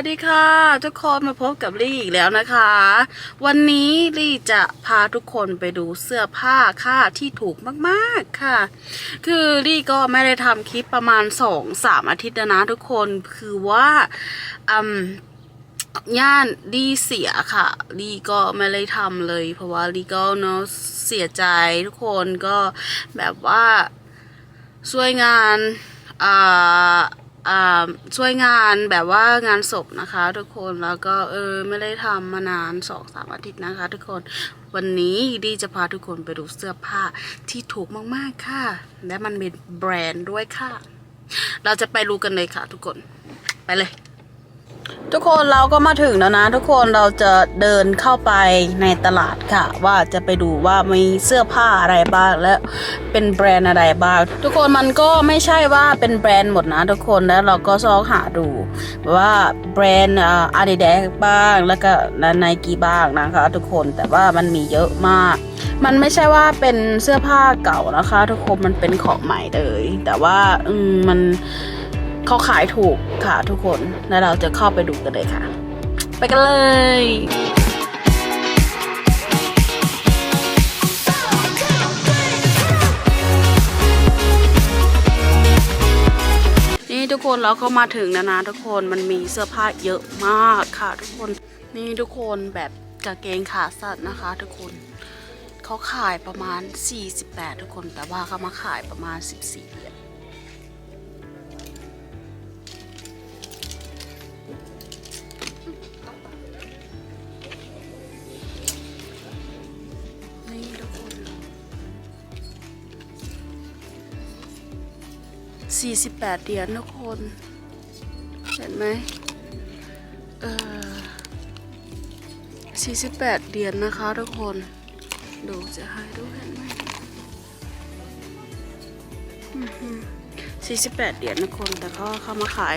วัสดีค่ะ ทุกคนมาพบกับลี่อีกแล้วนะคะ วันนี้ลี่จะพาทุกคนไปดูเสื้อผ้าค่าที่ถูกมากๆค่ะ คือลี่ก็ไม่ได้ทำคลิปประมาณสองสามอาทิตย์นะทุกคนคือว่าอืมย่านดีเสียค่ะลี่ก็ไม่ได้ทำเลย เพราะว่าลี่ก็เนาะเสียใจทุกคนก็แบบว่าช่วยงานอ่า ช่วยงานแบบว่างานศพนะคะ ทุกคนแล้วก็เออไม่ได้ทำมานานสองสามอาทิตย์นะคะ ทุกคนวันนี้ดีจะพาทุกคนไปดูเสื้อผ้าที่ถูกมากๆค่ะ และมันเป็นแบรนด์ด้วยค่ะ เราจะไปดูกันเลยค่ะทุกคนไปเลย ทุกคนเราก็มาถึงแล้วนะ ทุกคนเราจะเดินเข้าไปในตลาดค่ะ ว่าจะไปดูว่ามีเสื้อผ้าอะไรบ้างและเป็นแบรนด์อะไรบ้าง ทุกคนมันก็ไม่ใช่ว่าเป็นแบรนด์หมดนะ ทุกคนแล้วเราก็ซองหาดูว่าแบรนด์อาดิดาสบ้างแล้วก็ไนกี้บ้างนะคะ ทุกคนแต่ว่ามันมีเยอะมาก มันไม่ใช่ว่าเป็นเสื้อผ้าเก่านะคะ ทุกคนมันเป็นของใหม่เลย แต่ว่าอืมมัน เขาขายถูกค่ะทุกคนแล้วเราจะเข้าไปดูกันเลยค่ะ ไปกันเลยนี่ทุกคนเราก็มาถึงแล้วนะทุกคนมันมีเสื้อผ้าเยอะมากค่ะ ทุกคนนี่ทุกคนแบบกางเกงขาสั้นนะคะ ทุกคนเขาขายประมาณ 48 ทุกคน แต่ว่าเขามาขายประมาณ 14เหรียญ 48 เหรียญทุกคน เห็นไหมเออ48 เหรียญนะคะทุกคน ดูจะให้ดูเห็นไหม48 เหรียญทุกคน แต่เขาเข้ามาขาย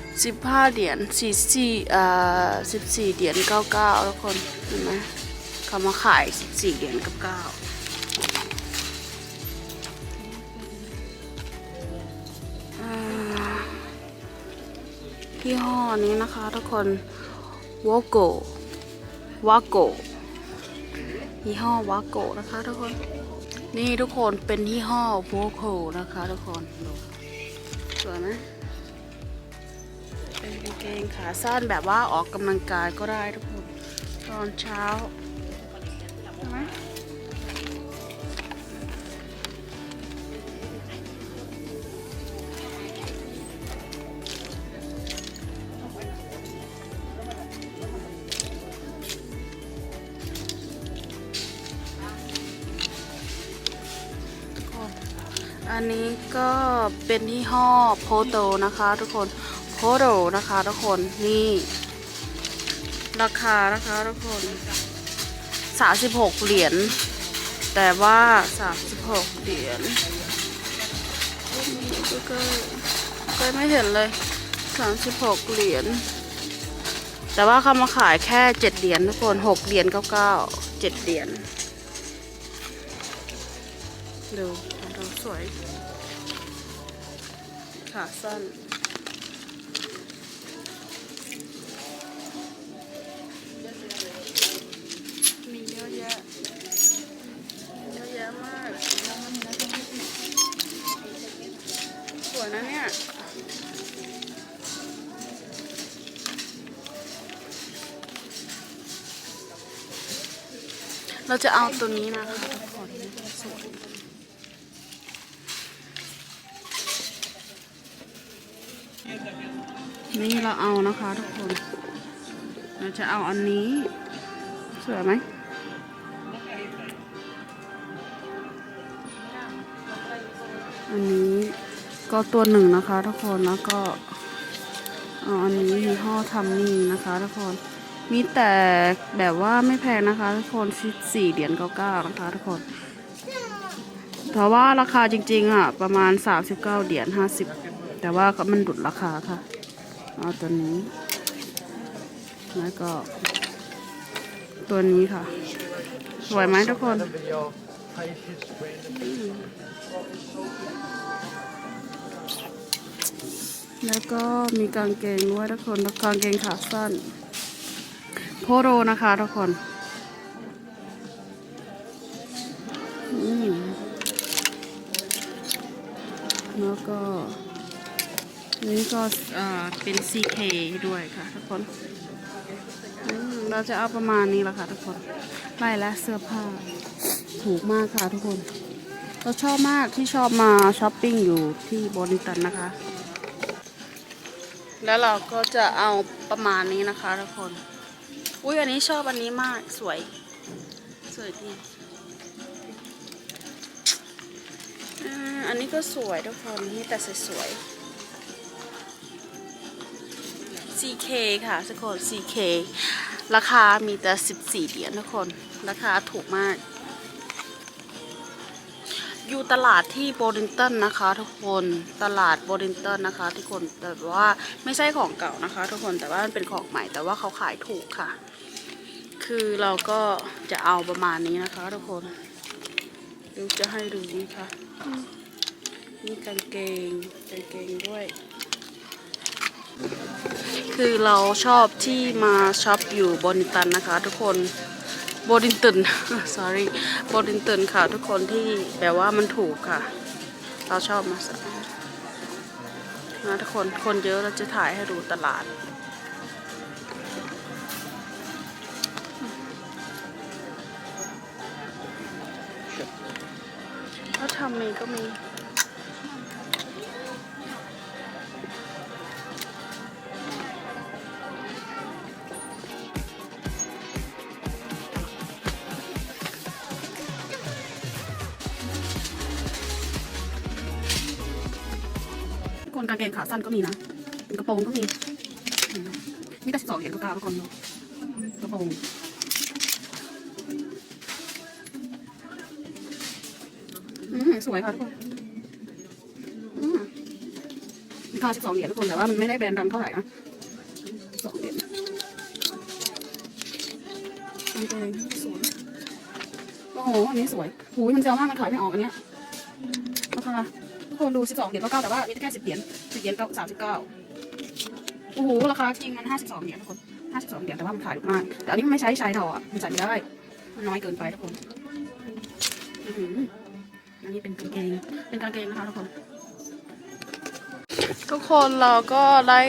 15 เหรียญ44อ่า14 เหรียญ99ทุกคน เห็นไหมเขามาขาย 14 เหรียญกับ9 ยี่ห้อนี้นะคะทุกคนวอโกวาโกยี่ห้อวาโกนะคะทุกคน นี่ทุกคนเป็นยี่ห้อวอโกนะคะทุกคนดูสวยไหมเป็นกางเกงขาสั้นแบบว่าออกกำลังกายก็ได้ทุกคน ตอนเช้าใช่ไหม อันนี้ก็เป็นยี่ห้อโพโตนะคะทุกคนโพโตนะคะทุกคนนี่ราคานะคะทุกคน36เหรียญแต่ว่า36เหรียญก็ก็ก็ไม่เห็นเลย36เหรียญแต่ว่าเขามาขายแค่7เหรียญทุกคน6เหรียญ99 7เหรียญดู สวย ขาสั้น มีเยอะแยะ เยอะแยะมาก สวยนะเนี่ยเราจะเอาตัวนี้นะคะทุกคนสวย นี่เราเอานะคะทุกคน เราจะเอาอันนี้ สวยไหมอันนี้ก็ตัวหนึ่งนะคะทุกคนแล้วก็เอาอันนี้ยี่ห้อทัมมี่นะคะทุกคน มีแต่แบบว่าไม่แพงนะคะทุกคนสี่เหรียญเก้าเก้านะคะทุกคนแต่ว่าราคาจริงๆอะประมาณสามสิบเก้าเหรียญห้าสิบแต่ว่าก็มันดุดราคาค่ะ เอาตัวนี้ แล้วก็ ตัวนี้ค่ะ สวยไหมทุกคน แล้วก็มีกางเกงด้วยทุกคนกางเกงขาสั้น โพโรนะคะทุกคนแล้วก็ นี่ก็เป็น CK ด้วยค่ะทุกคน เราจะเอาประมาณนี้และค่ะทุกคนไล่และเสื้อผ้า ถูกมากค่ะทุกคน เราชอบมากที่ชอบมาช้อปปิ้งอยู่ที่บริตันนะคะ แล้วเราก็จะเอาประมาณนี้นะคะทุกคน อุ้ยอันนี้ชอบอันนี้มากสวย สวยดีอันนี้ก็สวยทุกคนนี่แต่สวยๆ CK ค่ะทุกคน CK ราคามีแต่ 14 เหรียญทุกคน ราคาถูกมาก อยู่ตลาดที่โบริงตันนะคะทุกคน ตลาดโบริงตันนะคะ ทุกคน แต่ว่าไม่ใช่ของเก่านะคะ ทุกคน แต่ว่ามันเป็นของใหม่ แต่ว่าเขาขายถูกค่ะ คือเราก็จะเอาประมาณนี้นะคะ ทุกคนดูจะให้ดูนี่ค่ะอืมนี่กางเกงกางเกงด้วย คือเราชอบที่มาช็อปอยู่บริงตันนะคะ ทุกคนบดินตัน sorry บดินตันค่ะ ทุกคนที่แบบว่ามันถูกค่ะ เราชอบมาสั่งนะทุกคนคนเยอะเราจะถ่ายให้ดูตลาดแล้วทำมีก็มี คนกางเกงขาสั้นก็มีนะกระโปรงก็มีนี่ก็สิบสองเหรียญก็เก้าทุกคนดูกระโปรงอืมสวยค่ะทุกคนราคาสิบสองเหรียญทุกคน แต่ว่ามันไม่ได้แบรนด์ดังเท่าไหร่นะสองเหรียญกางเกงสวย โอ้โห อันนี้สวยหูยมันเจ๋งมาก มันขายไม่ออกอันเนี้ยราคา กคนดู12เหรียญก็เก้าแต่ว่ามีแค่10เหรียญ10เหรียญก็39โอ้โหราคาจริงมัน52เหรียญทุกคน52เหรียญแต่ว่ามันขายถูกมากแต่อันนี้มันไม่ใช้ชายทออะมันใส่ไม่ได้มันน้อยเกินไปทุกคนอันนี้เป็นกางเกงเป็นกางเกงนะคะทุกคนทุกคนเราก็ได้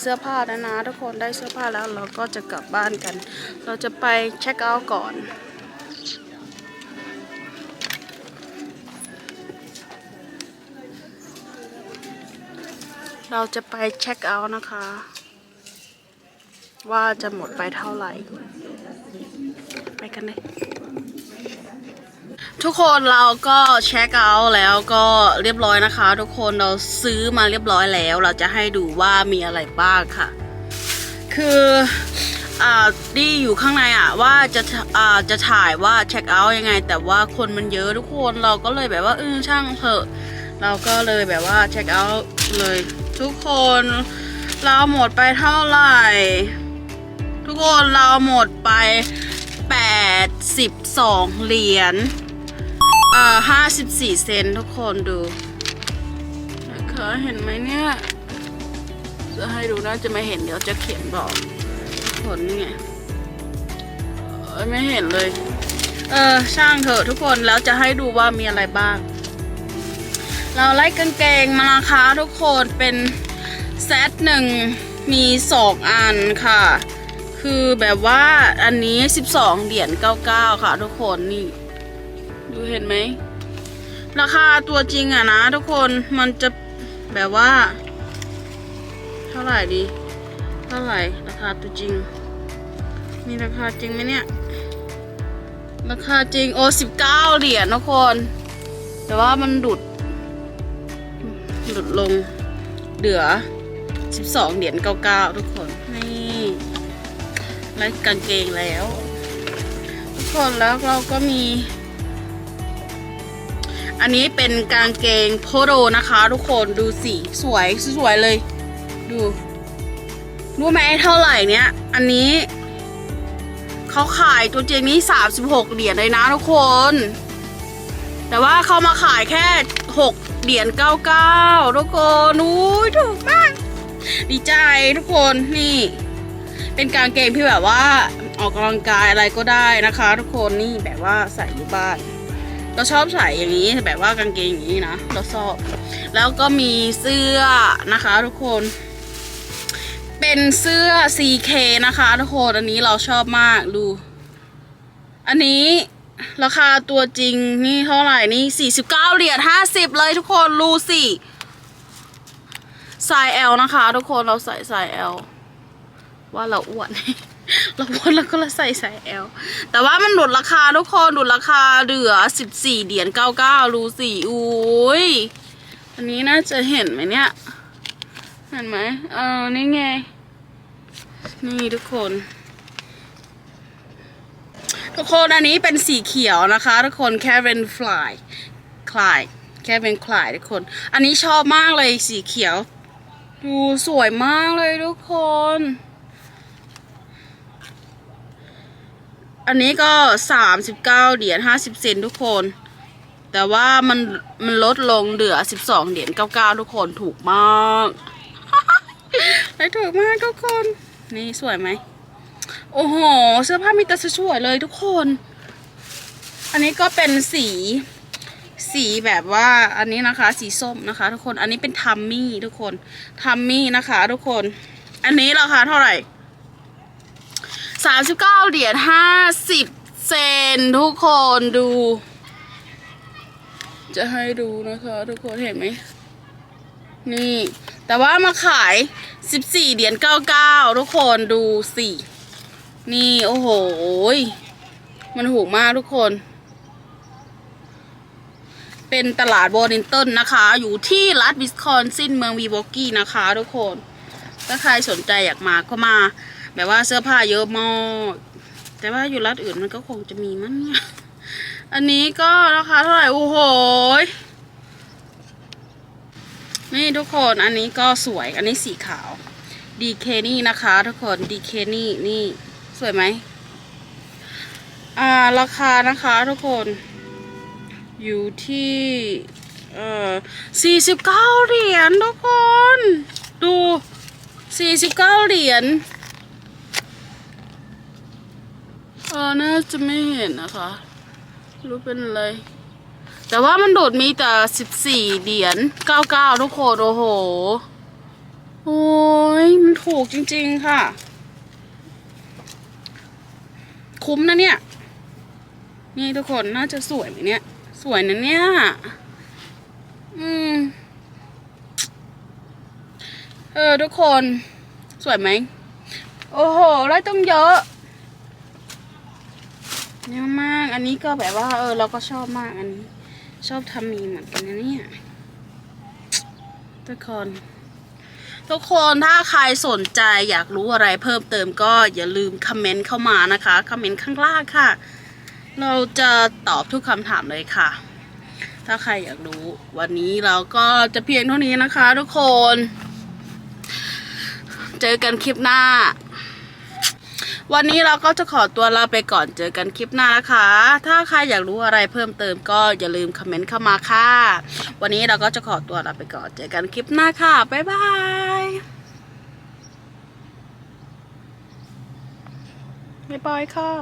เสื้อผ้าแล้วนะ ทุกคนได้เสื้อผ้าแล้วเราก็จะกลับบ้านกัน เราจะไปเช็คเอาท์ก่อน เราจะไปเช็คเอาท์นะคะ ว่าจะหมดไปเท่าไหร่ ไปกันเลยทุกคนเราก็เช็คเอาท์แล้วก็เรียบร้อยนะคะ ทุกคนเราซื้อมาเรียบร้อยแล้ว เราจะให้ดูว่ามีอะไรบ้างค่ะ คืออ่าดีอยู่ข้างในอะว่าจะอ่าจะถ่ายว่าเช็คเอาท์ยังไง แต่ว่าคนมันเยอะทุกคนเราก็เลยแบบว่าเออช่างเถอะ เราก็เลยแบบว่าเช็คเอาท์เลย ทุกคนเราหมดไปเท่าไหร่ ทุกคนเราหมดไป 82 เหรียญอ่า54 เซนทุกคนดูนะคะเห็นไหมเนี่ย จะให้ดูน่าจะไม่เห็นเดี๋ยวจะเขียนบอกผลนี่ไงไม่เห็นเลย เออช่างเถอะทุกคนแล้วจะให้ดูว่ามีอะไรบ้าง เราไล่กางเกงมานะคะทุกคนเป็นเซตหนึ่งมีสองอันค่ะ คือแบบว่าอันนี้ 12 เหรียญ99 ค่ะทุกคนนี่ ดูเห็นไหม ราคาตัวจริงอะนะทุกคนมันจะแบบว่า เท่าไหร่ดี เท่าไหร่ราคาตัวจริง มีราคาจริงไหมเนี่ย ราคาจริงโอ้สิบเก้าเหรียญทุกคน แต่ว่ามันดุด หลุดลงเหลือ 12 เหรียญ99 ทุกคน นี่ไล่กางเกงแล้ว ทุกคนแล้วเราก็มี อันนี้เป็นกางเกงโพโรนะคะ ทุกคนดูสีสวยสวยเลย ดูรู้ไหมเท่าไหร่เนี้ย อันนี้เขาขายตัวจริงนี้ 36 เหรียญเลยนะทุกคน แต่ว่าเขามาขายแค่ 6เหรียญ99ทุกคนอุ้ยถูกมาก ดีใจทุกคนนี่ เป็นกางเกงที่แบบว่าออกกำลังกายอะไรก็ได้นะคะ ทุกคนนี่แบบว่าใส่อยู่บ้านเราชอบใส่อย่างนี้แบบว่ากางเกงอย่างนี้นะเราชอบ แล้วก็มีเสื้อนะคะ ทุกคน เป็นเสื้อ CK นะคะ ทุกคนอันนี้เราชอบมากดู อันนี้ ราคาตัวจริงนี่เท่าไหร่นี่49เก้าเหรียญ50เลยทุกคนรูสิไซส์ L นะคะ ทุกคนเราใส่ไซส์ L ว่าเราอ้วน เราอ้วนแล้วก็เราใส่ไซส์ L แต่ว่ามันหลุดราคาทุกคนหลุดราคาเหลือ14เหรียญ99รูสิอุ้ยอันนี้น่าจะเห็นไหมเนี่ยเห็นไหมเออนี่ไง นี่ทุกคน ทุกคนอันนี้เป็นสีเขียวนะคะ ทุกคนแคเวนฟลายคลายแคเวนคลายทุกคน อันนี้ชอบมากเลยสีเขียว ดูสวยมากเลยทุกคน อันนี้ก็39เหรียญ50เซนทุกคน แต่ว่ามันมันลดลงเหลือ12เหรียญ99ทุกคนถูกมากไถูกมากทุกคน นี่สวยไหม โอ้โห เสื้อผ้ามีแต่สวยๆเลยทุกคน อันนี้ก็เป็นสี สีแบบว่าอันนี้นะคะ สีส้มนะคะ ทุกคน อันนี้เป็นทัมมี่ทุกคน ทัมมี่นะคะ ทุกคน อันนี้ราคาเท่าไหร่สามสิบเก้าเหรียญห้าสิบเซนทุกคนดู จะให้ดูนะคะ ทุกคนเห็นไหมนี่ แต่ว่ามาขาย 14 เหรียญ99 ทุกคนดูสิ นี่โอ้โห มันถูกมากทุกคน เป็นตลาดโบนินตันนะคะ อยู่ที่รัฐวิสคอนซินเมืองวีวอกกี้นะคะทุกคน ถ้าใครสนใจอยากมาก็มา แบบว่าเสื้อผ้าเยอะมากแต่ว่าอยู่รัฐอื่นมันก็คงจะมีมั้งเนี่ยอันนี้ก็ราคาเท่าไหร่ โอ้โห นี่ทุกคนอันนี้ก็สวยอันนี้สีขาวดีเคนี่นะคะ ทุกคนดีเคนี่นี่ สวยไหมอ่าราคานะคะทุกคน อยู่ที่เอ่อสี่สิบเก้าเหรียญทุกคน ดูสี่สิบเก้าเหรียญเออน่าจะไม่เห็นนะคะ รู้เป็นอะไร แต่ว่ามันโดดมีแต่สิบสี่เหรียญเก้าเก้าทุกคน โอ้โห โอ้ยมันถูกจริง ๆ ค่ะ คุ้มนะเนี่ย นี่ทุกคนน่าจะสวยไหมเนี่ย สวยนะเนี่ย อืม เออ ทุกคน สวยไหม โอ้โหได้ต้องเยอะเยอะมาก อันนี้ก็แบบว่า เออ เราก็ชอบมากอันนี้ ชอบทำมีเหมือนกันนะเนี่ย ทุกคน ทุกคนถ้าใครสนใจอยากรู้อะไรเพิ่มเติมก็อย่าลืมคอมเมนต์เข้ามานะคะคอมเมนต์ข้างล่างค่ะ เราจะตอบทุกคำถามเลยค่ะ ถ้าใครอยากรู้ วันนี้เราก็จะเพียงเท่านี้นะคะ ทุกคน เจอกันคลิปหน้า วันนี้เราก็จะขอตัวลาไปก่อนเจอกันคลิปหน้านะคะ ถ้าใครอยากรู้อะไรเพิ่มเติมก็อย่าลืมคอมเมนต์เข้ามาค่ะ วันนี้เราก็จะขอตัวลาไปก่อนเจอกันคลิปหน้าค่ะบ๊ายบายไม่ปล่อยค่ะ